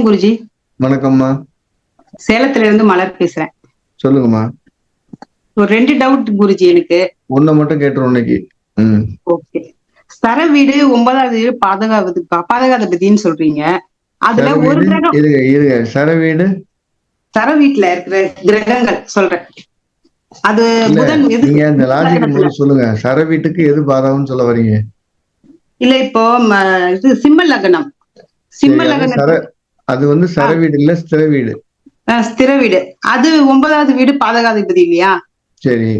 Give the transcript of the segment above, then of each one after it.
வணக்கம் குருஜி. வணக்கம்மா. சேலத்துல இருந்து மலர் பேசுறேன். சொல்லுங்கம்மா. ஒரு ரெண்டு டவுட் குருஜி எனக்கு. ஒன்ன மட்டும் கேட்டுரும் இன்னைக்கு ஓகே. ஸ்தர வீடு ஒன்பதாவது பாதுகாவது பாதுகாதபதின்னு சொல்றீங்க. அதுல சர ஒரு கிரகம் இருங்க இருங்க. சர வீடு? ஸ்தர வீட்டுல இருக்கிற கிரகங்கள் சொல்றேன். அது புதன் எது நீங்க இந்த லாஜிக் சொல்லுங்க. சர வீட்டுக்கு எது பாதகம்னு சொல்ல வரீங்க? இல்ல இப்போ இது சிம்ம லக்னம். சிம்ம சரி, சர லக்னம் அது வந்து சர வீடு இல்ல ஸ்திர வீடு ஸ்திர வீடு அது ஒன்பதாவது வீடு பாதகாதிபதி இல்லையா? சரி.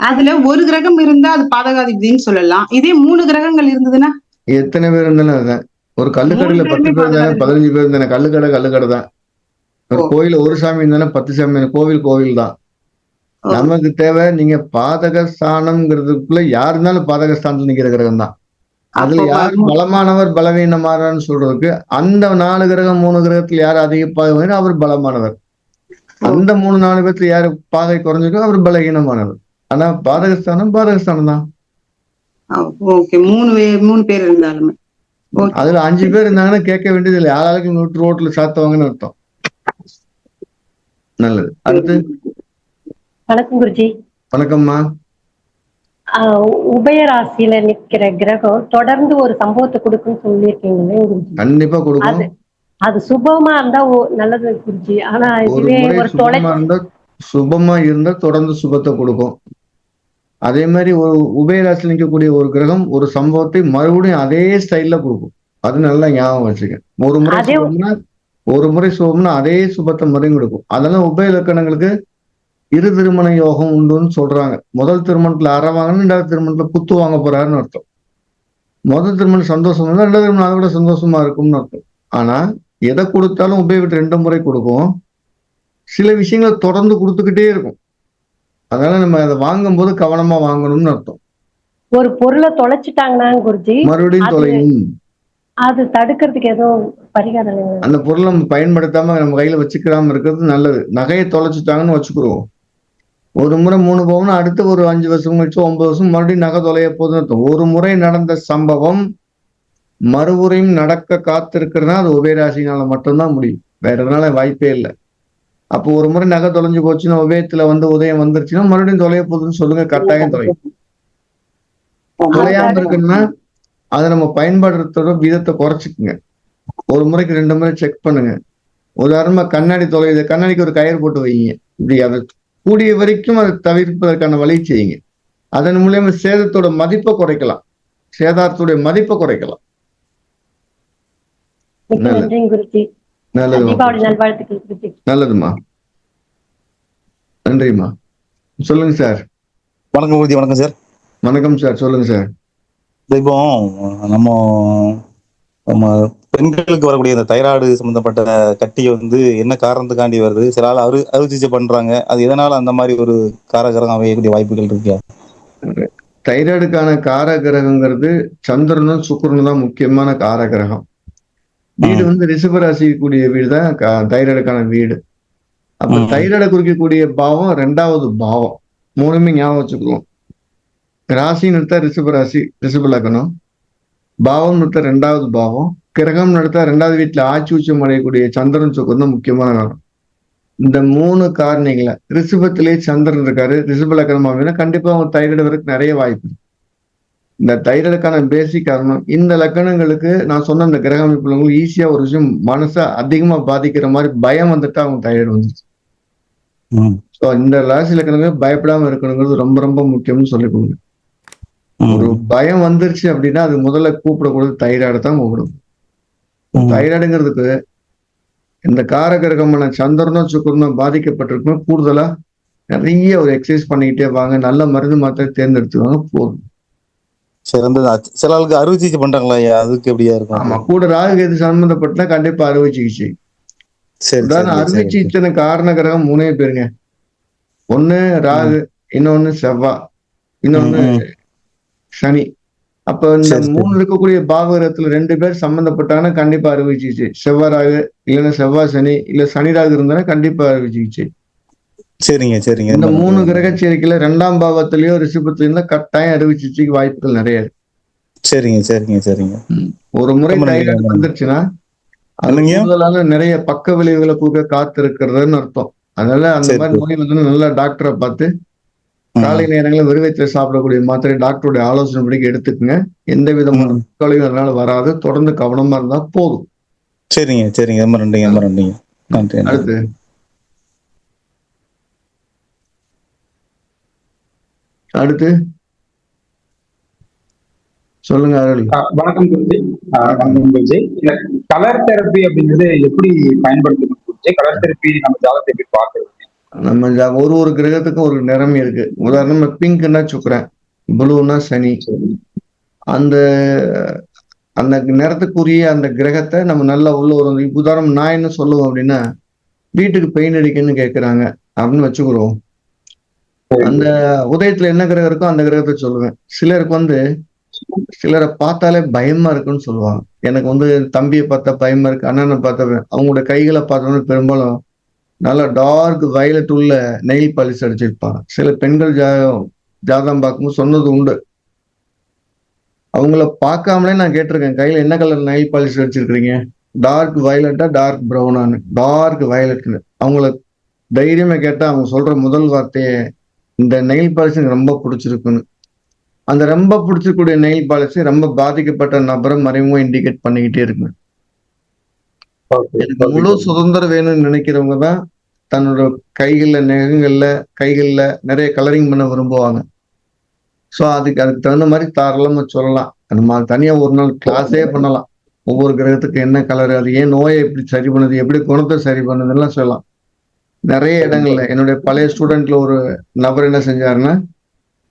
அதுல ஒரு கிரகம் இருந்தா அது பாதகாதிபதின்னு சொல்லலாம். இதே மூணு கிரகங்கள் இருந்ததுன்னா? எத்தனை பேர் இருந்தாலும் அதுதான் ஒரு கல்லுக்கடையில பத்து பேர் தானே. பதினஞ்சு பேர் தானே கல்லுக்கடை கல்லுக்கடை தான். ஒரு. கோயில ஒரு சாமி இருந்தானே பத்து சாமி கோவில் கோவில் தான். நமக்கு தேவை நீங்க பாதக ஸ்தானம்ங்கிறதுக்குள்ள யார் இருந்தாலும் பாதக ஸ்தானத்துல நிக்கிற கிரகம் தான். அதுல அப்போ யார் பலமானவர் பலவீனமானவர்னு சொல்றதுக்கு அந்த நாலு கிரகம் மூணு கிரகத்துல யார் அதிக பாதை அவர் பலமானவர். அந்த மூணு நாலு பேர்த்துல யாரு பாதை குறைஞ்சிருக்கோ அவர் பலகீனமானவர் ஆனா பாதகஸ்தானம் பாதகஸ்தானம் தான் ஓகே. மூணு மூணு பேர் இருந்தாலுமே. அதுல அஞ்சு பேர் இருந்தாங்கன்னா கேட்க வேண்டியது இல்லை ஆளாளுக்கு நூற்று ரோட்ல சாத்தவங்கன்னு அர்த்தம். நல்லது. அடுத்து. வணக்கம் குருஜி. வணக்கம்மா. உபயராசியில நிக்கிற கிரகம் தொடர்ந்து ஒரு சம்பவத்தை கொடுக்குன்னு சொல்லியிருக்கீங்களே கண்டிப்பா கொடுக்கும். அது சுபமா இருந்தா நல்லது குருஜி. ஆனா இதுவே ஒரு தொலை சுபமா இருந்தா தொடர்ந்து சுபத்தை கொடுக்கும். அதே மாதிரி ஒரு உபயராசியில் நிற்கக்கூடிய ஒரு கிரகம் ஒரு சம்பவத்தை மறுபடியும் அதே ஸ்டைல்ல கொடுக்கும். அது நல்லா ஞாபகம் வச்சுக்க ஒரு முறை சுபம்னா ஒரு முறை சுபம்னா அதே சுபத்தை மறுபடியும் கொடுக்கும். அதெல்லாம் உபய இலக்கணங்களுக்கு இரு திருமண யோகம் உண்டுன்னு சொல்றாங்க. முதல் திருமணத்துல அற வாங்கணும் ரெண்டாவது திருமணத்துல குத்து வாங்க போறாருன்னு அர்த்தம். முதல் திருமணம் சந்தோஷம் இருந்தா ரெண்டாவது திருமணம் அதை விட சந்தோஷமா இருக்கும்னு அர்த்தம். ஆனா எதை கொடுத்தாலும் உபய விட்டு ரெண்டு முறை கொடுக்கும். சில விஷயங்களை தொடர்ந்து கொடுத்துக்கிட்டே இருக்கும். அதனால நம்ம அதை வாங்கும்போது கவனமா வாங்கணும்னு அர்த்தம். ஒரு பொருளை தொலைச்சிட்டாங்கன்னா குருஜி மறுபடியும் தொலையும். அது தடுக்கிறதுக்கு எதுவும் பரிகாரம்? அந்த பொருளை நம்ம பயன்படுத்தாம நம்ம கையில வச்சுக்கிறாம இருக்கிறது நல்லது. நகையை தொலைச்சிட்டாங்கன்னு வச்சுக்கிறோம். ஒரு முறை மூணு பவுன் அடுத்து ஒரு அஞ்சு வருஷம் கழிச்சு ஒன்பது வருஷம் மறுபடியும் நகை தொலைய போதுன்னு ஒரு முறை நடந்த சம்பவம் மறுபுறையும் நடக்க காத்திருக்கிறதுனா அது உபயராசினால மட்டும்தான் முடியும். வேற எதனால வாய்ப்பே இல்லை. அப்போ ஒரு முறை நகை தொலைஞ்சு போச்சுன்னா உபயத்துல வந்து உதயம் வந்துருச்சுன்னா மறுபடியும் தொலைய போகுதுன்னு சொல்லுங்க கட்டாயம் தொலையும் தொலையாம இருக்குன்னா அதை நம்ம பயன்படுத்துற விதத்தை குறைச்சிக்குங்க. ஒரு முறைக்கு ரெண்டு முறை செக் பண்ணுங்க. உதாரணமா கண்ணாடி தொலையுது கண்ணாடிக்கு ஒரு கயிறு போட்டு வைங்க. இப்படி அதை கூடிய வரைக்கும் அதை தவிர்ப்பதற்கான வழி செய்யுங்க அதன் மூலியமா சேதத்தோட மதிப்பை குறைக்கலாம். சேதாரத்துடைய மதிப்பை குறைக்கலாம். நல்லதுமா? நன்றிம்மா. சொல்லுங்க சார். வணக்கம் குருஜி வணக்கம் சார். வணக்கம் சார். சொல்லுங்க சார். இப்போ நம்ம நம்ம பெண்களுக்கு வரக்கூடிய இந்த தைராய்டு சம்பந்தப்பட்ட கட்டி வந்து என்ன காரணத்துக்காண்டி வருது? சில ஆள் அறு அறுவை சிகிச்சை பண்றாங்க. அது எதனால அந்த மாதிரி ஒரு காரகரம் அமையக்கூடிய வாய்ப்புகள் இருக்கு? தைராய்டுக்கான காரகிரகங்கிறது சந்திரனும் சுக்கிரனும் தான் முக்கியமான காரகிரகம். வீடு. வந்து ரிஷபராசி கூடிய வீடு தான் தைராய்டுக்கான வீடு. அப்ப. தைராய்டை குறிக்கக்கூடிய பாவம் ரெண்டாவது பாவம். மூணுமே ஞாபகம் வச்சுக்குவோம் ராசின்னு எடுத்தா ரிஷபராசி ரிஷப லக்னம். பாவம் எடுத்தா ரெண்டாவது பாவம். கிரகம் எடுத்தா ரெண்டாவது வீட்டுல ஆட்சி உச்சம் அடையக்கூடிய சந்திரன் சுக்கரம் தான் முக்கியமான காரணம் இந்த மூணு காரணிகளை ரிஷபத்திலே சந்திரன் இருக்காரு ரிஷப லக்னம் அப்படின்னா கண்டிப்பா அவங்க தைராய்டு வரக்கு நிறைய வாய்ப்பு. இந்த தைராய்டுக்கான பேசிக் காரணம் இந்த லக்கணங்களுக்கு நான் சொன்ன இந்த கிரக அமைப்புல உங்களுக்கு ஈஸியா ஒரு விஷயம் மனசை அதிகமா பாதிக்கிற மாதிரி பயம் வந்துட்டு அவங்க தைராய்டு வந்துருச்சு ம். ஸோ இந்த ராசி லக்கணங்களுக்கு பயப்படாம இருக்கணுங்கிறது ரொம்ப ரொம்ப முக்கியம்னு சொல்லி கொடுங்க ஒரு. பயம் வந்துருச்சு அப்படின்னா அது முதல்ல கூப்பிடக்கூடாது தைராய்டு தான் கூப்பிடும். தைராய்டுங்கிறதுக்கு இந்த காரகிரகமான சந்திரனும் சுக்கரனும் பாதிக்கப்பட்டிருக்குமே கூடுதலா நிறைய ஒரு எக்ஸசைஸ் பண்ணிக்கிட்டே வாங்க. நல்ல மருந்து மாத்திரை தேர்ந்தெடுத்துவாங்க போதும். சிறந்தது. சில ஆளுக்கு அறுவை சிகிச்சை பண்றாங்களா? அதுக்கு எப்படியா இருக்கும்? ஆமா கூட ராகு எது சம்பந்தப்பட்டா கண்டிப்பா அறுவை சிகிச்சை. உதாரணம் அறுவை சிகிச்சை காரண கிரகம் மூணே பேருங்க. ஒண்ணு ராகு இன்னொன்னு செவ்வா இன்னொன்னு. சனி. அப்ப இந்த. மூணு இருக்கக்கூடிய பாவகரத்துல ரெண்டு பேர் சம்பந்தப்பட்டாங்கன்னா கண்டிப்பா அறுவை சிகிச்சை செவ்வாய் இல்லைன்னா செவ்வாய் சனி இல்ல சனி ராகு இருந்தாலும் கண்டிப்பா அறுவை சிகிச்சை சரிங்க சரிங்க இந்த மூணு கிரக சேர்க்கையில ரெண்டாம் பாவத்திலயோ ரிஷபத்திலயோ இருந்தா கட்டாயம் அறுவை சிகிச்சைக்கு வாய்ப்புகள் நிறைய இருக்கு சரிங்க சரிங்க சரிங்க ஒரு முறை தைராய்டு. வந்துருச்சுன்னா அது என்னங்க? கூடுதலான நிறைய பக்க விளைவுகளை கொடுக்க காத்து இருக்கிறதுன்னு அர்த்தம் அதனால அந்த மாதிரி. நோய் வந்து நல்ல டாக்டரை பார்த்து. காலை நேரங்களில் வெறுவயத்துல சாப்பிடக்கூடிய மாத்திரை டாக்டருடைய ஆலோசனைப்படி எடுத்துக்கங்க. எந்த விதமான ம். தொலைவும் அதனால வராது. தொடர்ந்து கவனமா இருந்தா போதும். சரிங்க சரிங்க. ரொம்ப நன்றிங்க ரொம்ப நன்றிங்க. நன்றி நன்றி. அடுத்து. அடுத்து. சொல்லுங்க அருள். வணக்கம் குருஜி. வணக்கம் குருஜி. கலர் தெரப்பி அப்படிங்கிறது எப்படி பயன்படுத்தணும் குருஜி? கலர் தெரப்பி நம்ம ஜாதகத்தை எப்படி பார்க்கறது? நம்ம இந்த ஒரு ஒரு கிரகத்துக்கும் ஒரு நிறமை இருக்கு. உதாரணமா பிங்க்னா சுக்கரன் ப்ளூனா சனி. அந்த அந்த நிறத்துக்குரிய அந்த கிரகத்தை நம்ம நல்லா உள்ள ஒரு உதாரணம் நான் என்ன சொல்லுவோம் அப்படின்னா வீட்டுக்கு பெயிண்ட் அடிக்கணும்னு கேட்கறாங்க அப்படின்னு வச்சுக்கிறோம். அந்த உதயத்துல என்ன கிரகம் இருக்கோ அந்த கிரகத்தை சொல்லுவேன். சிலருக்கு வந்து சிலரை பார்த்தாலே பயமா இருக்குன்னு சொல்லுவாங்க. எனக்கு வந்து தம்பியை பார்த்தா பயமா இருக்கு அண்ணனை பார்த்தா அவங்களோட கைகளை பார்த்தோம்னா பெரும்பாலும் நல்லா டார்க் வயலட் உள்ள நெயில் பாலிஷ் அடிச்சிருப்பாங்க. சில பெண்கள் ஜாதகம் ஜாதகம் பார்க்கும்போது சொன்னது உண்டு. அவங்கள பார்க்காமலே நான் கேட்டிருக்கேன். கையில் என்ன கலர் நெயில் பாலிஷ் அடிச்சிருக்கிறீங்க? டார்க் வயலட்டா டார்க் ப்ரௌனான்னு டார்க் வயலட்னு அவங்கள தைரியமாக கேட்டால் அவங்க சொல்கிற முதல் வார்த்தையே இந்த நெயில் பாலிஷ் எனக்கு ரொம்ப பிடிச்சிருக்குன்னு. அந்த ரொம்ப பிடிச்சிருக்கூடிய நெயில் பாலிஷ் ரொம்ப பாதிக்கப்பட்ட நபரை மறைமுகம் இண்டிகேட் பண்ணிக்கிட்டே இருக்குங்க. எனக்கு முழு சுதந்திரம் வேணும்னு நினைக்கிறவங்க தான் தன்னோட கைகள்ல நெகங்கள்ல கைகள்ல நிறைய கலரிங் பண்ண விரும்புவாங்க. ஸோ அதுக்கு அதுக்கு தகுந்த மாதிரி தாராளமா சொல்லலாம். நம்ம அது தனியா ஒரு நாள் கிளாஸே பண்ணலாம். ஒவ்வொரு கிரகத்துக்கு என்ன கலர் அது ஏன் நோயை எப்படி சரி பண்ணுது எப்படி குணத்தை சரி பண்ணுதுலாம் சொல்லலாம். நிறைய இடங்கள்ல என்னுடைய பழைய ஸ்டூடெண்ட்ல ஒரு நபர் என்ன செஞ்சாருன்னா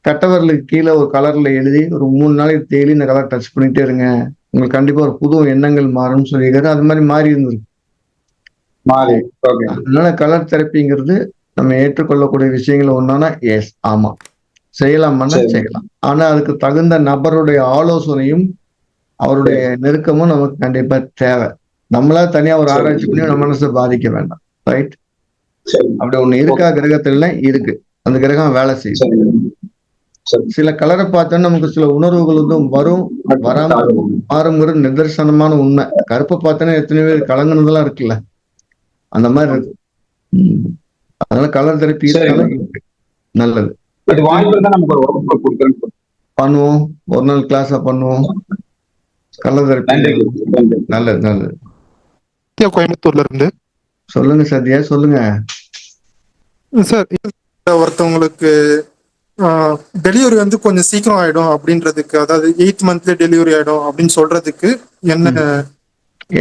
கட்டவர்களுக்கு கீழே ஒரு கலர்ல எழுதி ஒரு மூணு நாளைக்கு தேடி இந்த கலர் டச் பண்ணிட்டே இருங்க. உங்களுக்கு கண்டிப்பா ஒரு புது எண்ணங்கள் மாறும்னு சொல்லியிருக்காரு. அது மாதிரி மாறி இருந்திருக்கு. மாறி ஓகே அதனால கலர் தெரப்பிங்கிறது நம்ம ஏற்றுக்கொள்ளக்கூடிய விஷயங்கள் ஒன்னானா எஸ் ஆமா. செய்யலாமான்னா சரி. செய்யலாம். ஆனா அதுக்கு தகுந்த நபருடைய ஆலோசனையும் அவருடைய நெருக்கமும் நமக்கு கண்டிப்பா தேவை. நம்மளா தனியா ஒரு. ஆராய்ச்சி பண்ணி நம்ம மனசை பாதிக்க வேண்டாம். ரைட் அப்படி ஒண்ணு இருக்கா கிரகத்துல? இருக்கு. அந்த கிரகம் வேலை செய்யும். சில கலரை பார்த்தோன்னா நமக்கு சில உணர்வுகள் வந்து வரும் வராம மாறுங்கிறது நிதர்சனமான உண்மை. கருப்பை பார்த்தோன்னா எத்தனை பேர் கலங்குனதெல்லாம் இருக்குல்ல. அந்த மாதிரி இருக்கு. அதனால கலர் தெரப்பி. நல்லது. பண்ணுவோம். ஒரு நாள் கிளாஸா பண்ணுவோம். கலர் தெரப்பி நல்லது நல்லது. கோயம்புத்தூர்ல இருந்து. சொல்லுங்க சத்யா சொல்லுங்க. சார் ஒருத்தவங்களுக்கு டெலிவரி வந்து கொஞ்சம் சீக்கிரம் ஆயிடும் அப்படின்றதுக்கு அதாவது எயிட் மந்த்ல டெலிவரி ஆயிடும் அப்படின்னு சொல்றதுக்கு என்ன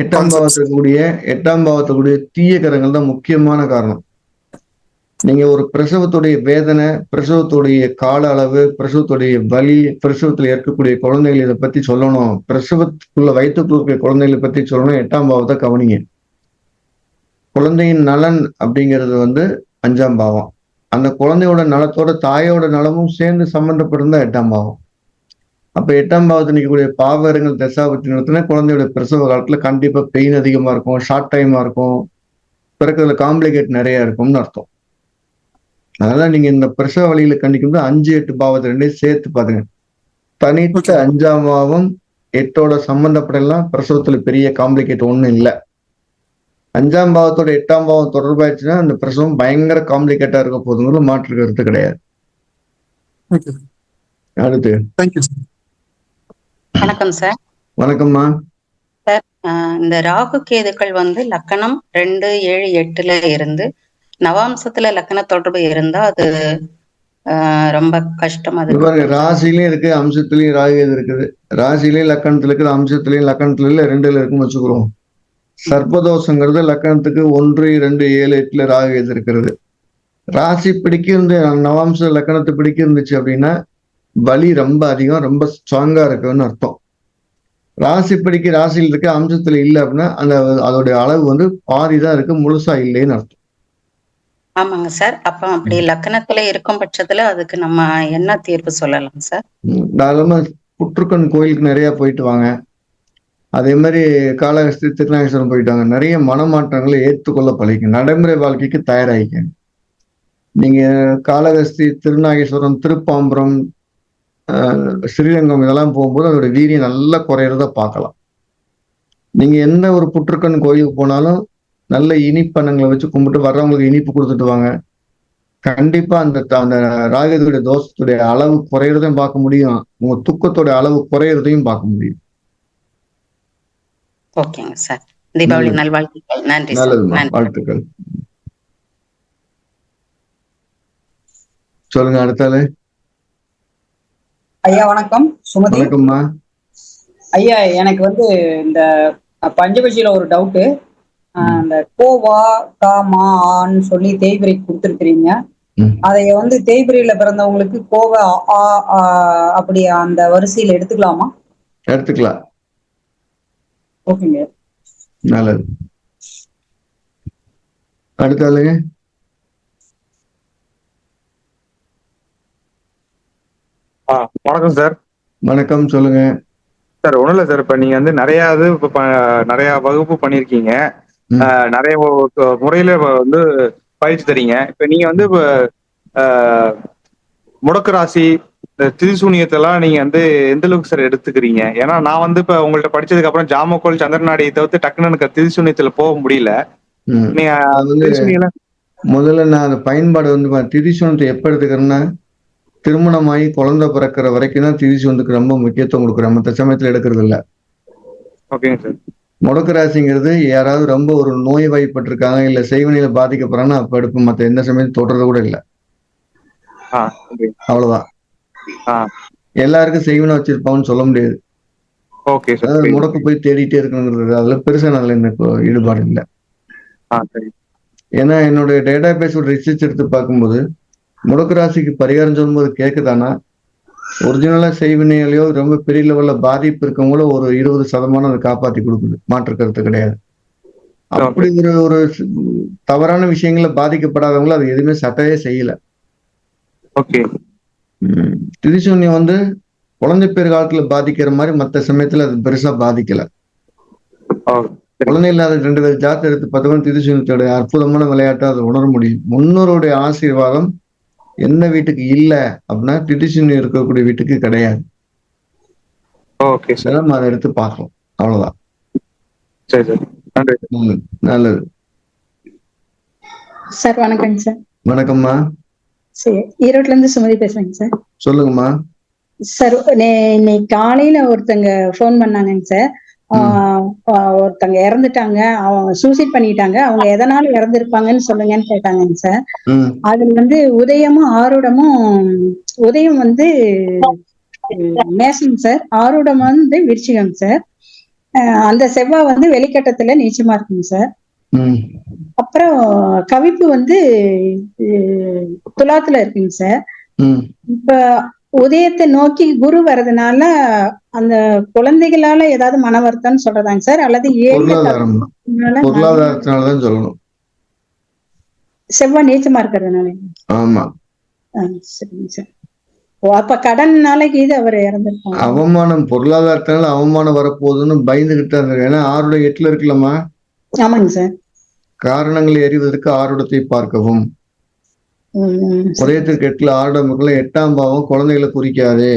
எட்டாம். பாவத்துக்குரிய எட்டாம் பாவத்துக்குரிய தீய கரங்கள் தான் முக்கியமான காரணம். நீங்க ஒரு பிரசவத்துடைய வேதனை பிரசவத்துடைய கால அளவு பிரசவத்துடைய வலி பிரசவத்துல இருக்கக்கூடிய குழந்தைகள் இதை பத்தி சொல்லணும். பிரசவத்துக்குள்ள வயிற்றுக்குள்ள குழந்தைகளை பத்தி சொல்லணும். எட்டாம் பாவத்தை கவனிங்க. குழந்தையின் நலன் அப்படிங்கிறது வந்து அஞ்சாம் பாவம். அந்த குழந்தையோட நலத்தோட தாயோட நலமும் சேர்ந்து சம்பந்தப்பட்டிருந்தா எட்டாம் பாவம். அப்ப எட்டாம் பாவத்தில் நிற்கக்கூடிய பாவகரங்கள் தசாபத்தி நடத்தினா குழந்தையோட பிரசவ காலத்துல கண்டிப்பா பெயின் அதிகமா இருக்கும் ஷார்ட் டைமா இருக்கும். பிறக்கிறதுல காம்ப்ளிகேட் நிறைய இருக்கும்னு அர்த்தம். அதனால நீங்க இந்த பிரசவ வழியில கண்டிக்கும்போது அஞ்சு எட்டு பாவத்தை ரெண்டையும் சேர்த்து பாருங்க. தனித்த அஞ்சாம் பாவம் எட்டோட சம்பந்தப்படலாம். பிரசவத்துல பெரிய காம்ப்ளிகேட் ஒண்ணும் இல்லை. அஞ்சாம் பாவத்தோட எட்டாம் பாவம் தொடர்பாயிடுச்சுன்னா அந்த பிரசவம் பயங்கர காம்ப்ளிகேட்டா இருக்க போதுங்கிறது மாற்று கருத்து கிடையாது. ஓகே அடுத்து. சார் வணக்கம் சார் வணக்கம்மா. ஆஹ் இந்த ராகு கேதுக்கள் வந்து லக்கணம் ரெண்டு ஏழு எட்டுல இருந்து நவாம்சத்துல லக்கண தொடர்பு இருந்தா அது ஆஹ் ரொம்ப கஷ்டம் அது பாருங்க ராசிலையும் இருக்கு அம்சத்திலயும் ராகு இருக்குது. ராசிலையும் லக்கணத்துல இருக்குது அம்சத்திலையும் லக்கணத்துல இல்ல ரெண்டுல இருக்குன்னு வச்சுக்கிறோம். சர்ப்பதோஷங்கிறது லக்கணத்துக்கு ஒன்று இரண்டு ஏழு எட்டுல ராகு எது இருக்கிறது ராசி பிடிக்க இருந்து நவாம்ச லக்கணத்தை பிடிக்க இருந்துச்சு அப்படின்னா வலி ரொம்ப அதிகம் ரொம்ப ஸ்ட்ராங்கா இருக்குன்னு அர்த்தம். ராசி பிடிக்க ராசியில் இருக்கு அம்சத்துல இல்லை அப்படின்னா அந்த அதோடைய அளவு வந்து பாதி தான் இருக்கு முழுசா இல்லைன்னு அர்த்தம். ஆமாங்க சார். அப்ப அப்படி லக்கணத்துல இருக்கும் பட்சத்துல அதுக்கு நம்ம என்ன தீர்வு சொல்லலாம் சார்? தாராளமா புற்றுக்கண் கோயிலுக்கு நிறைய போயிட்டு வாங்க. அதே மாதிரி காளஹஸ்தி திருநாகேஸ்வரம் போயிட்டாங்க. நிறைய மனமாற்றங்களை ஏற்றுக்கொள்ள பழகிக்க நடைமுறை வாழ்க்கைக்கு தயாராகிக்க நீங்க காளஹஸ்தி திருநாகேஸ்வரம் திருப்பாம்பரம் ஸ்ரீரங்கம் இதெல்லாம் போகும்போது அதோட வீரியம் நல்லா குறையிறத பார்க்கலாம். நீங்க எந்த ஒரு புற்றுக்கண் கோயிலுக்கு போனாலும் நல்ல இனிப்பணங்களை வச்சு கும்பிட்டு வர்றவங்களுக்கு இனிப்பு கொடுத்துட்டு வாங்க. கண்டிப்பா அந்த அந்த ராகத்துடைய தோஷத்துடைய அளவு குறையிறதையும் பார்க்க முடியும். உங்க துக்கத்தோட அளவு குறையிறதையும் பார்க்க முடியும். ஓகேங்க சார். தீபாவளி. நல்வாழ்த்துக்கள் நன்றி வாழ்த்துக்கள். சொல்லுங்க அடுத்தால ஐயா வணக்கம். சுமதி. வணக்கம்மா. ஐயா எனக்கு வந்து இந்த பஞ்சபட்சியில ஒரு டவுட்டு அந்த கோவா கா மா ஆன்னு சொல்லி தேய்பிரை கொடுத்துருக்கிறீங்க. ம். அதை வந்து தேய்பிரையில பிறந்தவங்களுக்கு கோவா ஆ ஆ, அப்படி அந்த வரிசையில எடுத்துக்கலாமா? எடுத்துக்கலாம். ஓகேங்க. நல்லது. அடுத்தாளுங்க ஆ வணக்கம் சார். வணக்கம் சொல்லுங்க. சார் ஒன்றும் இல்லை சார். இப்போ நீங்கள் வந்து நிறையா இது இப்போ நிறையா வகுப்பு. ஆ, நிறைய முறையில வந்து பயிற்சி தரீங்க. இப்போ நீங்கள் வந்து முடக்கு ராசி இந்த திரிசூனியத்தெல்லாம் நீங்கள் வந்து எந்த அளவுக்கு சார் எடுத்துக்கிறீங்க? ஏன்னா நான் வந்து இப்போ உங்கள்ட்ட படிச்சதுக்கு அப்புறம் ஜாமக்கோல் சந்திரநாடியை தவிர்த்து டக்குன்னு எனக்கு திரிசூனியத்தில் போக முடியல. நீங்க அது வந்து திரிசூனியில முதல்ல நான் அந்த பயன்பாடு வந்து திரிசூனத்தை எப்ப எடுத்துக்கிறேன்னா திருமணமாகி குழந்தை பிறக்கிற வரைக்கும் தான் திரிசூனத்துக்கு ரொம்ப முக்கியத்துவம் கொடுக்குறேன். மற்ற சமயத்துல எடுக்கிறது இல்ல. ஓகேங்க சார் முடக்கு ராசிங்கிறது யாராவது ரொம்ப ஒரு நோய் வாய்ப்பட்டிருக்காங்க இல்ல செய்வனையில பாதிக்கப்படுறாங்கன்னா அப்ப எடுப்போம் மற்ற எந்த சமயத்தையும் தொடுறது கூட இல்லை. அவ்வளவுதான். எல்லாருக்கும் செய்வனை வச்சிருப்பாங்கன்னு சொல்ல முடியாது. Okay sir. முடக்கு போய் தேடிட்டே இருக்கணுங்கிறது அதுல பெருசா அதுல எனக்கு ஈடுபாடு இல்லை. ஏன்னா என்னுடைய டேட்டா பேஸோட ரிசர்ச் எடுத்து பார்க்கும்போது முடக்கு ராசிக்கு பரிகாரம் சொல்லும்போது கேட்குதானா ஒரிஜினலா செய்வினைகளையோ ரொம்ப பெரிய லெவல்ல பாதிப்பு இருக்கவங்களோ ஒரு இருபது சதமானம் அதை காப்பாத்தி கொடுக்குது. மாற்று கருத்து கிடையாது. அப்படி ஒரு ஒரு தவறான விஷயங்கள பாதிக்கப்படாதவங்கள அது எதுவுமே சட்டையே செய்யல. ஓகே. திரிசூன்யம் வந்து குழந்தை பேர் காலத்துல பாதிக்கிற மாதிரி மற்ற சமயத்துல அது பெருசா பாதிக்கல. குழந்தை இல்லாத ரெண்டு பேர் ஜாத்தகம் எடுத்து பார்த்தவங்க திரிசூன்யத்தோட அற்புதமான விளையாட்டை அதை உணர முடியும். முன்னோருடைய ஆசீர்வாதம் எந்த வீட்டுக்கு இல்ல அப்படின்னா திரிசூன்யம் இருக்கக்கூடிய வீட்டுக்கு கிடையாது. ஓகே. சார் நம்ம அதை எடுத்து பார்க்கலாம். அவ்வளவுதான். சரி சார். நன்றி. நல்லது. நல்லது. சார் வணக்கங்க சார். வணக்கம்மா. ஈரோட்ல இருந்து சுமதி பேசுறேங்க சார். சொல்லுங்கம்மா. சார் இன்னைக்கு காலையில ஒருத்தங்க ஃபோன் பண்ணாங்கங்க சார். ஒருத்தங்க இறந்துட்டாங்க. அவங்க சூசைட் பண்ணிட்டாங்க. அவங்க எதனால இறந்துருப்பாங்கன்னு சொல்லுங்கன்னு கேட்டாங்கங்க சார். அதுல வந்து உதயமும் ஆருடமும் உதயம் வந்து மேசம் சார். ஆருடம் வந்து விருச்சிகம் சார். அந்த செவ்வாய் வந்து வெளிக்கட்டத்துல நீச்சமா இருக்குங்க சார். அப்புறம் கவிப்பு வந்து அஹ், துலாத்துல இருக்குங்க சார். இப்ப உதயத்தை நோக்கி குரு வர்றதுனால அந்த குழந்தைகளால ஏதாவது மன வருத்தம்னு சொல்றதாங்க சார் அல்லது பொருளாதாரத்தினாலதான் சொல்லணும். செவ்வாய் நீச்சமா இருக்கிறதுனால. ஆமா. ஆ, சரிங்க சார். ஓ அப்ப கடன் நாளைக்கு இது அவர் இறந்திருப்பாங்க அவமானம் பொருளாதாரத்தினால அவமானம் வரப்போகுதுன்னு பயந்துகிட்டு இருந்தாங்க ஏன்னா ஆறுடைய எட்டுல இருக்கலாமா ஆமாங்க சார். காரணங்களை அறிவதற்கு ஆறுடத்தை பார்க்கவும். உதயத்திற்கு எட்டுல ஆறுடமுக்குள்ள எட்டாம் பாவம் குழந்தைகளை குறிக்காது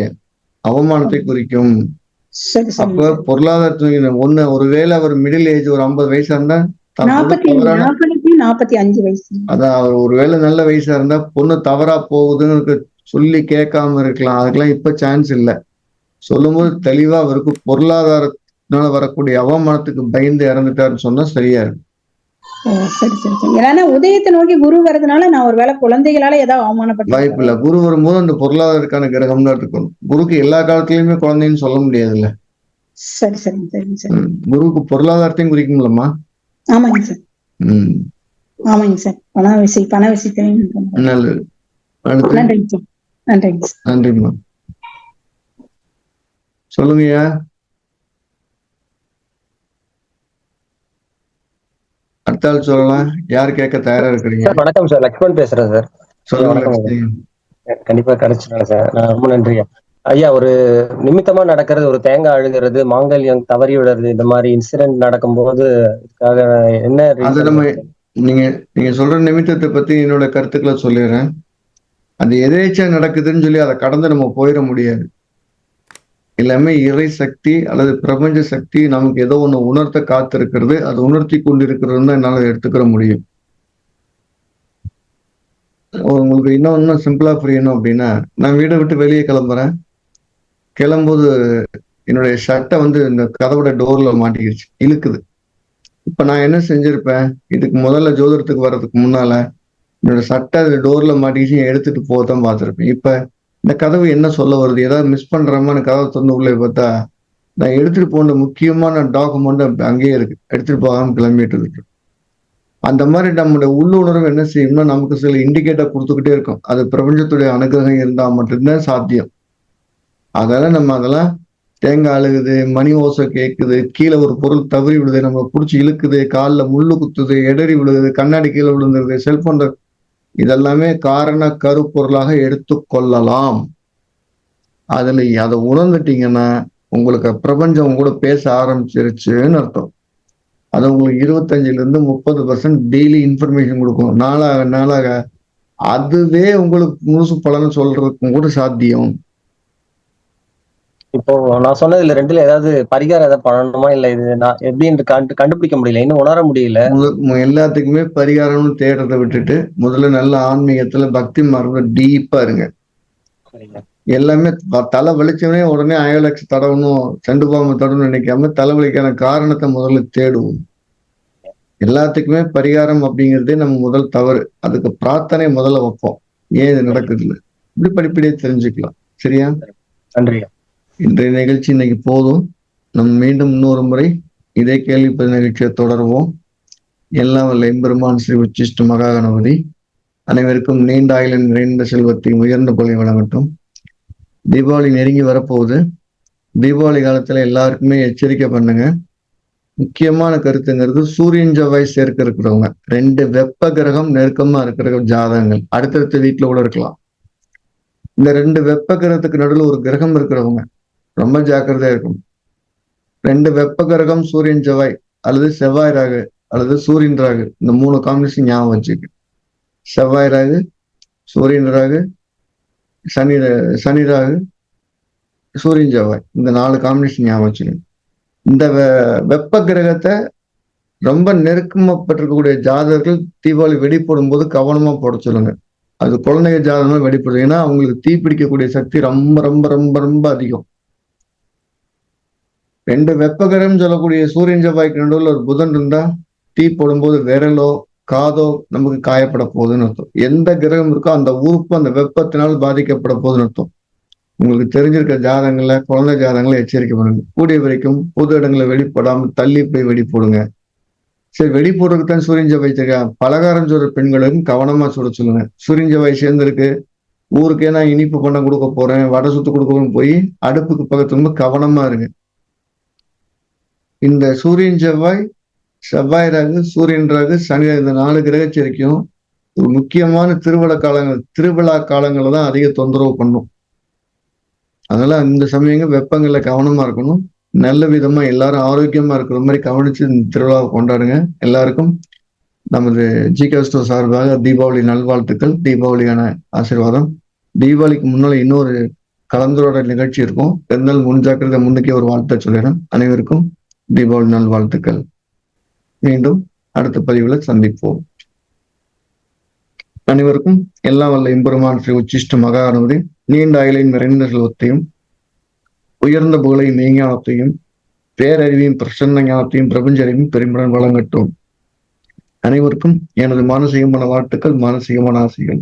அவமானத்தை குறிக்கும். அப்ப சரி பொருளாதாரத்துல ஒண்ணு ஒருவேளை அவர் மிடில் ஏஜ் ஒரு ஐம்பது வயசா இருந்தா நாற்பத்தி அஞ்சு வயசு. அதான் அவர் ஒருவேளை நல்ல வயசா இருந்தா பொண்ணு தவறா போகுதுன்னு சொல்லி கேட்காம இருக்கலாம். அதுக்கெல்லாம் இப்ப சான்ஸ் இல்ல. சொல்லும்போது தெளிவா அவருக்கு பொருளாதாரத்தினால வரக்கூடிய அவமானத்துக்கு பயந்து இறந்துட்டாருன்னு சொன்னா சரியா இருக்கும். சரி சரி சரி. ஏன்னா உதயத்தை நோக்கி குரு வர்றதுனால நான் ஒரு வேளை குழந்தைகளால ஏதாவது அவமானப்பட்டு வாய்ப்பு இல்ல. குரு வரும்போது அந்த பொருளாதாரத்துக்கான கிரகம் தான் இருக்கணும் குருக்கு எல்லா காலத்துலயுமே குழந்தைன்னு சொல்ல முடியாதுல்ல. சரி சரிங்க சரி ம். குருவுக்கு பொருளாதாரத்தையும் குறிக்கும்லம்மா? ஆமாங்க சார். ம். ஆமாங்க சார். பண விஷயம் பண விஷயத்தையும் நல்லது நன்றிங்க சார். நன்றிங்க சார். நன்றிம்மா. சொல்லுங்கய்யா. அடுத்த ஆள் சொல்லலாம். யார் கேட்க தயாரா இருக்கிறீங்க? வணக்கம் சார். லக்ஷ்மண் பேசுறேன் சார். சொல்லுங்க. கண்டிப்பா கிடைச்சிட்டேன் சார். நான் ரொம்ப நன்றி ஐயா. ஒரு நிமித்தமா நடக்கிறது ஒரு தேங்காய் அழுகிறது மாங்கல்யம் தவறி விடுறது இந்த மாதிரி இன்சிடென்ட் நடக்கும்போது இதுக்காக என்ன நீங்க நீங்க சொல்ற நிமித்தத்தை பத்தி என்னோட கருத்துக்களை சொல்லிடுறேன். அது எதேச்சா நடக்குதுன்னு சொல்லி அதை கடந்து நம்ம போயிட முடியாது. எல்லாமே இறை சக்தி அல்லது பிரபஞ்ச சக்தி நமக்கு ஏதோ ஒன்று உணர்த்த காத்திருக்கிறது. அது உணர்த்தி கொண்டிருக்கிறதுன்னு தான் என்னால் எடுத்துக்கிற முடியும். உங்களுக்கு இன்னும் இன்னும் சிம்பிளா புரியணும் அப்படின்னா நான் வீடை விட்டு வெளியே கிளம்புறேன். கிளம்பும்போது என்னுடைய ஷர்ட்டை வந்து இந்த கதவோட டோரில் மாட்டிக்கிடுச்சு இழுக்குது. இப்போ நான் என்ன செஞ்சுருப்பேன்? இதுக்கு முதல்ல ஜோதிடத்துக்கு வர்றதுக்கு முன்னால் என்னோட சட்டை டோரில் மாட்டிக்கிச்சு எடுத்துட்டு போதான் பார்த்துருப்பேன். இப்போ இந்த கதவு என்ன சொல்ல வருது? ஏதாவது மிஸ் பண்றோமான்னு கதவை திறந்து உள்ளே பார்த்தா நான் எடுத்துகிட்டு போன முக்கியமான டாக்குமெண்ட் அங்கேயே இருக்குது எடுத்துகிட்டு போகாமல் கிளம்பிட்டு இருக்கு. அந்த மாதிரி நம்மளுடைய உள்ளுணர்வு என்ன செய்யணும்னா நமக்கு சில இண்டிகேட்டர் கொடுத்துக்கிட்டே இருக்கும். அது பிரபஞ்சத்துடைய அனுகிரகம் இருந்தால் மட்டும்தான் சாத்தியம். அதெல்லாம் நம்ம அதெல்லாம் தேங்காய் அழுகுது மணி ஓசை கேட்குது கீழே ஒரு பொருள் தவறி விடுது நம்ம பிடிச்சி இழுக்குது காலில் முள்ளு குத்துது எடறி விழுகுது கண்ணாடி கீழே விழுந்துருது செல்போன் இதெல்லாமே காரண கருப்பொருளாக எடுத்துக்கொள்ளலாம் அதில் அதை உணர்ந்துட்டீங்கன்னா உங்களுக்கு பிரபஞ்சம் கூட பேச ஆரம்பிச்சிருச்சுன்னு அர்த்தம். அது உங்களுக்கு இருபத்தஞ்சிலேருந்து முப்பது பர்சன்ட் டெய்லி இன்ஃபர்மேஷன் கொடுக்கும். நாளாக நாளாக அதுவே உங்களுக்கு முழுசு பலன் சொல்றதுக்கும் கூட சாத்தியம். இப்போ நான் சொன்னதுல ரெண்டுல ஏதாவது பரிகாரம் ஏதாவது பண்ணணுமா? இல்ல இது நான் எப்படின்னு கண்டு கண்டுபிடிக்க முடியல. இன்னும் உணர முடியல. எல்லாத்துக்குமே பரிகாரம்னு தேடுறதை விட்டுட்டு முதல்ல நல்ல ஆன்மீகத்துல பக்தி மார்க்கம் டீப்பா இருங்க. எல்லாமே தலை வலிச்சவனே உடனே அயலக்ஸ் தடவணும் செண்டு பாம்பு தடவணும்னு நினைக்காம தலைவலிக்கான காரணத்தை முதல்ல தேடுவோம். எல்லாத்துக்குமே பரிகாரம் அப்படிங்கிறதே நம்ம முதல் தவறு. அதுக்கு பிரார்த்தனை முதல்ல வைப்போம். ஏன் இது நடக்குது இப்படி படிப்படியே தெரிஞ்சுக்கலாம். சரியா? நன்றி இன்றைய நிகழ்ச்சி இன்னைக்கு போதும். நம் மீண்டும் இன்னொரு முறை இதே கேள்வி நிகழ்ச்சியை தொடருவோம். எல்லாம் வல்ல எம்பெருமான் ஸ்ரீ உச்சிஷ்ட மகா கணபதி அனைவருக்கும் நீண்ட ஆயுளின் நிறைந்த செல்வத்தையும் உயர்ந்த கொலை வழங்கட்டும். தீபாவளி நெருங்கி வரப்போகுது. தீபாவளி காலத்துல எல்லாருக்குமே எச்சரிக்கை பண்ணுங்க. முக்கியமான கருத்துங்கிறது சூரியன் செவ்வாய் சேர்க்க இருக்கிறவங்க. ரெண்டு வெப்ப கிரகம் நெருக்கமா இருக்கிற ஜாதகங்கள். அடுத்தடுத்த வீட்டுல கூட இருக்கலாம். இந்த ரெண்டு வெப்ப கிரகத்துக்கு நடுவில் ஒரு கிரகம் இருக்கிறவங்க. ரொம்ப ஜாக்கிரதையா இருக்கும் ரெண்டு வெப்ப கிரகம் சூரியன் செவ்வாய் அல்லது செவ்வாய் ராகு அல்லது சூரியன் ராகு இந்த மூணு காம்பினேஷன் ஞாபகம் வச்சுக்க செவ்வாய் ராகு சூரியன் ராகு சனி சனி ராகு சூரியன் செவ்வாய் இந்த நாலு காம்பினேஷன் ஞாபகம் வச்சுக்கணும். இந்த வெ- வெப்ப கிரகத்தை ரொம்ப நெருக்கமாப்பட்டிருக்கக்கூடிய ஜாதகர்கள் தீபாவளி வெடி போடும்போது கவனமா போட சொல்லுங்க. அது குழந்தைங்க ஜாதகமா வெடிப்படுது. ஏன்னா அவங்களுக்கு தீ பிடிக்கக்கூடிய சக்தி ரொம்ப ரொம்ப ரொம்ப ரொம்ப அதிகம். ரெண்டு வெப்பகரம் சொல்லக்கூடிய சூரியன் செவ்வாய்க்கு நடுவில் ஒரு புதன் இருந்தா தீ போடும்போது விரலோ காதோ நமக்கு காயப்பட போகுதுன்னு அர்த்தம். எந்த கிரகம் இருக்கோ அந்த உறுப்பு அந்த வெப்பத்தினால் பாதிக்கப்பட போகுதுன்னு அர்த்தம். உங்களுக்கு தெரிஞ்சிருக்க ஜாதகங்களை குழந்தை ஜாதகங்களை எச்சரிக்கை பண்ணுங்க. கூடிய வரைக்கும் பொது இடங்களை வெளிப்படாமல் தள்ளி போய் வெடி போடுங்க. சரி வெடி போடுறதுக்கு தான் சூரியன் செவ்வாய் பலகாரம் சொல்ற பெண்களுக்கும் கவனமா சுட சொல்லுங்க. சூரியன் செவ்வாய் சேர்ந்துருக்கு. ஊருக்கே நான் இனிப்பு பண்ண கொடுக்க போறேன் வடை சுத்து கொடுக்க போய் அடுப்புக்கு பக்கத்து ரொம்ப கவனமா இருங்க. இந்த சூரியன் செவ்வாய் செவ்வாய் ரகு சூரியன் ரகு சனி இந்த நாலு கிரகச்சரிக்கையும் ஒரு முக்கியமான திருவிழா காலங்கள் திருவிழா காலங்களை தான் அதிக தொந்தரவு பண்ணும். அதனால இந்த சமயங்கள் வெப்பங்கள்ல கவனமா இருக்கணும். நல்ல விதமா எல்லாரும் ஆரோக்கியமா இருக்கிற மாதிரி கவனிச்சு இந்த திருவிழாவை கொண்டாடுங்க. எல்லாருக்கும் நமது ஜி கஸ்டோ சார்பாக தீபாவளி நல்வாழ்த்துக்கள் தீபாவளியான ஆசீர்வாதம். தீபாவளிக்கு முன்னால் இன்னொரு கலந்துரையாடல் நிகழ்ச்சி இருக்கும். இருந்தால் முன் ஜாக்கிரதை முன்னுக்கே ஒரு வாழ்த்தை சொல்லிடுறேன் அனைவருக்கும் தீபாவளி நல்வாழ்த்துக்கள் மீண்டும் அடுத்த பதிவில் சந்திப்போம். அனைவருக்கும் எல்லா வல்ல எம்பெருமான் ஸ்ரீ உச்சிஷ்ட மகாகணபதி நீண்ட அயலின் நிறைந்த செல்வத்தையும் உயர்ந்த புகழை மெய்ஞானத்தையும் பேரறிவையும் பிரசன்ன ஞானத்தையும் பிரபஞ்ச அறிவையும் பெரும்புடன் வழங்கட்டும். அனைவருக்கும் எனது மானசீகமான வாழ்த்துக்கள் மானசீகமான ஆசைகள்.